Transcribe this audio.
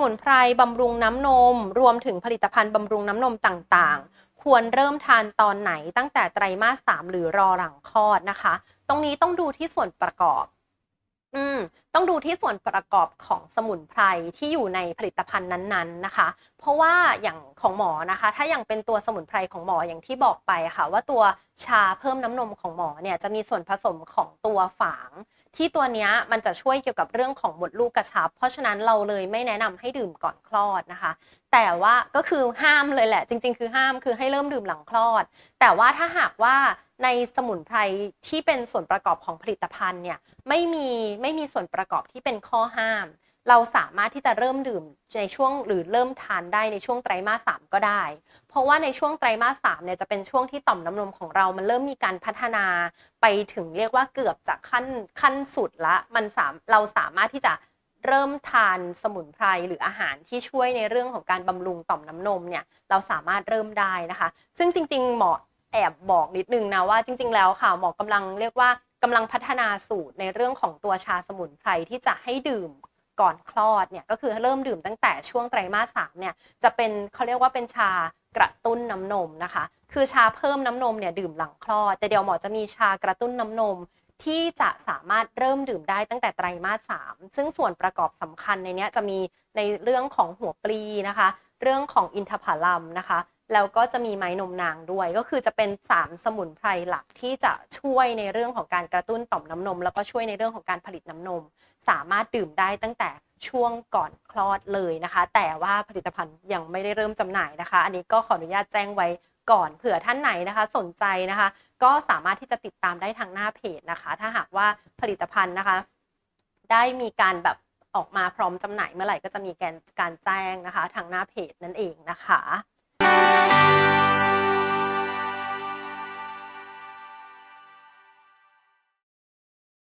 มุนไพรบำรุงน้ำนม รวมถึงผลิตภัณฑ์บำรุงน้ำนมต่างๆ ควรเริ่มทานตอนไหนตั้งแต่ไตรมาส3หรือรอหลังคลอดนะคะ ตรงนี้ต้องดูที่ส่วนประกอบ อืม ต้องดูที่ส่วนประกอบของสมุนไพรที่อยู่ในผลิตภัณฑ์นั้นๆนะคะ เพราะว่าอย่างของหมอนะคะ ถ้าอย่างเป็นตัวสมุนไพรของหมออย่างที่บอกไปค่ะ ว่าตัวชาเพิ่มน้ำนมของหมอเนี่ยจะมีส่วนผสมของตัวฝางที่ตัวนี้มันจะช่วยเกี่ยวกับเรื่องของมดลูกกระชับ เพราะฉะนั้นเราเลยไม่แนะนำให้ดื่มก่อนคลอดนะคะ แต่ว่าก็คือห้ามเลยแหละ จริง ๆ คือห้ามคือให้เริ่มดื่มหลังคลอด แต่ว่าถ้าหากว่าในสมุนไพรที่เป็นส่วนประกอบของผลิตภัณฑ์เนี่ยไม่มีไม่มีส่วนประกอบที่เป็นข้อห้าม เราสามารถที่จะเริ่มดื่มในช่วงหรือเริ่มทานได้ในช่วงไตรมาสสามก็ได้ เพราะว่าในช่วงไตรมาสสามเนี่ยจะเป็นช่วงที่ต่อมน้ำนมของเรา มันเริ่มมีการพัฒนาไปถึงเรียกว่าเกือบจะขั้นขั้นสุดละ มันสามเราสามารถที่จะเริ่มทานสมุนไพรหรืออาหารที่ช่วยในเรื่องของการบำรุงต่อมน้ำนมเนี่ยเราสามารถเริ่มได้นะคะ ซึ่งจริง ๆ หมอแอบบอกนิดนึงนะว่าจริง ๆ แล้วค่ะหมอกำลังเรียกว่ากำลังพัฒนาสูตรในเรื่องของตัวชาสมุนไพรที่จะให้ดื่ม ก่อนคลอดเนี่ยก็คือเริ่มดื่มตั้งแต่ช่วงไตรมาสสามเนี่ยจะเป็นเขาเรียกว่าเป็นชากระตุ้นน้ำนมนะคะ คือชาเพิ่มน้ำนมเนี่ยดื่มหลังคลอด แต่เดี๋ยวหมอจะมีชากระตุ้นน้ำนมที่จะสามารถเริ่มดื่มได้ตั้งแต่ไตรมาสสามซึ่งส่วนประกอบสำคัญในนี้จะมีในเรื่องของหัวปลีนะคะ เรื่องของอินทผลัมนะคะ แล้วก็จะมีไม้นมนางด้วย ก็คือจะเป็น3สมุนไพรหลักที่จะช่วยในเรื่องของการกระตุ้นต่อมน้ำนม แล้วก็ช่วยในเรื่องของการผลิตน้ำนม สามารถดื่มได้ตั้งแต่ช่วงก่อนคลอดเลยนะคะ แต่ว่าผลิตภัณฑ์ยังไม่ได้เริ่มจำหน่ายนะคะ อันนี้ก็ขออนุญาตแจ้งไว้ก่อนเผื่อท่านไหนนะคะ สนใจนะคะ ก็สามารถที่จะติดตามได้ทางหน้าเพจนะคะ ถ้าหากว่าผลิตภัณฑ์นะคะ ได้มีการแบบออกมาพร้อมจำหน่ายเมื่อไหร่ก็จะมีการการแจ้งนะคะ ทางหน้าเพจนั่นเองนะคะ